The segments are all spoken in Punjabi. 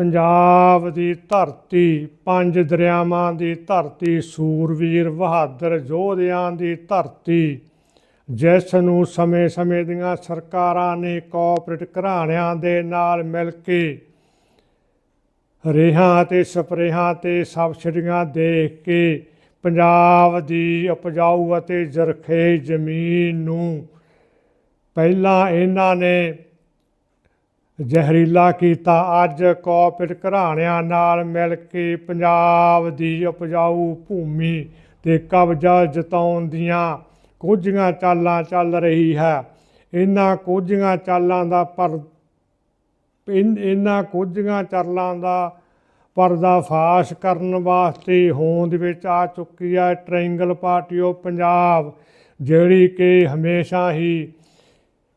ਪੰਜਾਬ ਦੀ ਧਰਤੀ, ਪੰਜ ਦਰਿਆਵਾਂ ਦੀ ਧਰਤੀ ਸੂਰਵੀਰ ਬਹਾਦਰ ਯੋਧਿਆਂ ਦੀ ਧਰਤੀ। ਜਿਸ ਨੂੰ ਸਮੇਂ-ਸਮੇਂ ਦੀਆਂ ਸਰਕਾਰਾਂ ਨੇ ਕੋਆਪਰੇਟ ਘਰਾਣਿਆਂ ਦੇ ਨਾਲ ਮਿਲ ਕੇ ਰੇਹਾਂ ਤੇ ਸਪਰੇਹਾਂ ਤੇ ਸਬਸਿਡੀਆਂ ਦੇ ਕੇ ਪੰਜਾਬ ਦੀ ਉਪਜਾਊ ਅਤੇ ਜ਼ਰਖੇ ਜ਼ਮੀਨ ਨੂੰ ਪਹਿਲਾਂ ਇਹਨਾਂ ਨੇ ਜ਼ਹਿਰੀਲਾ ਕੀਤਾ। ਅੱਜ ਕੋਆਪਰੇਟ ਘਰਾਣਿਆਂ ਨਾਲ ਮਿਲ ਕੇ ਪੰਜਾਬ ਦੀ ਉਪਜਾਊ ਭੂਮੀ ਤੇ ਕਬਜ਼ਾ ਜਤਾਉਣ ਦੀਆਂ ਕੁਝੀਆਂ ਚਾਲਾਂ ਚੱਲ ਰਹੀ ਹੈ। ਇਹਨਾਂ ਕੁਝੀਆਂ ਚਾਲਾਂ ਦਾ ਪਰ ਇਨ- ਇਹਨਾਂ ਕੁਝੀਆਂ ਚਾਲਾਂ ਦਾ ਪਰਦਾਫਾਸ਼ ਕਰਨ ਵਾਸਤੇ ਹੋਂਦ ਵਿੱਚ ਆ ਚੁੱਕੀ ਹੈ। ਟ੍ਰਾਇੰਗਲ ਪਾਰਟੀ ਆਫ ਪੰਜਾਬ, ਜਿਹੜੀ ਕਿ ਹਮੇਸ਼ਾ ਹੀ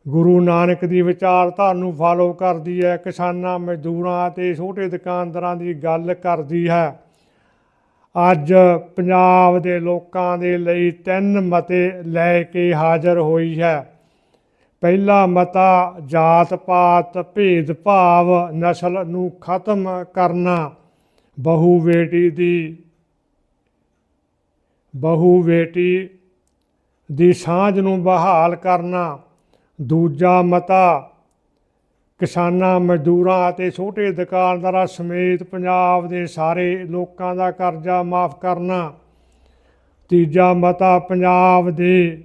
ਗੁਰੂ ਨਾਨਕ ਦੀ ਵਿਚਾਰਧਾਰਾ ਨੂੰ ਫਾਲੋ ਕਰਦੀ ਹੈ, ਕਿਸਾਨਾਂ, ਮਜ਼ਦੂਰਾਂ ਅਤੇ ਛੋਟੇ ਦੁਕਾਨਦਾਰਾਂ ਦੀ ਗੱਲ ਕਰਦੀ ਹੈ। ਅੱਜ ਪੰਜਾਬ ਦੇ ਲੋਕਾਂ ਦੇ ਲਈ ਤਿੰਨ ਮਤੇ ਲੈ ਕੇ ਹਾਜ਼ਰ ਹੋਈ ਹੈ। ਪਹਿਲਾ ਮਤਾ ਜਾਤ ਪਾਤ ਭੇਦ ਭਾਵ ਨਸਲ ਨੂੰ ਖਤਮ ਕਰਨਾ। ਬਹੂ ਬੇਟੀ ਦੀ, ਬਹੂ ਬੇਟੀ ਦੀ ਸਾਂਝ ਨੂੰ ਬਹਾਲ ਕਰਨਾ। ਦੂਜਾ ਮਤਾ, ਕਿਸਾਨਾਂ, ਮਜ਼ਦੂਰਾਂ ਅਤੇ ਛੋਟੇ ਦੁਕਾਨਦਾਰਾਂ ਸਮੇਤ ਪੰਜਾਬ ਦੇ ਸਾਰੇ ਲੋਕਾਂ ਦਾ ਕਰਜ਼ਾ ਮਾਫ ਕਰਨਾ। ਤੀਜਾ ਮਤਾ, ਪੰਜਾਬ ਦੇ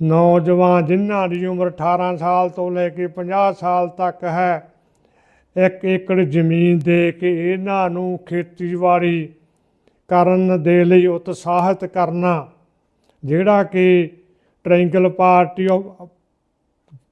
ਨੌਜਵਾਨ ਜਿਨ੍ਹਾਂ ਦੀ ਉਮਰ 18 ਸਾਲ ਤੋਂ ਲੈ ਕੇ 50 ਸਾਲ ਤੱਕ ਹੈ, ਇੱਕ ਏਕੜ ਜ਼ਮੀਨ ਦੇ ਕੇ ਇਹਨਾਂ ਨੂੰ ਖੇਤੀਬਾੜੀ ਕਰਨ ਦੇ ਲਈ ਉਤਸ਼ਾਹਿਤ ਕਰਨਾ, ਜਿਹੜਾ ਕਿ ਟ੍ਰਾਇੰਗਲ ਪਾਰਟੀ ਆਫ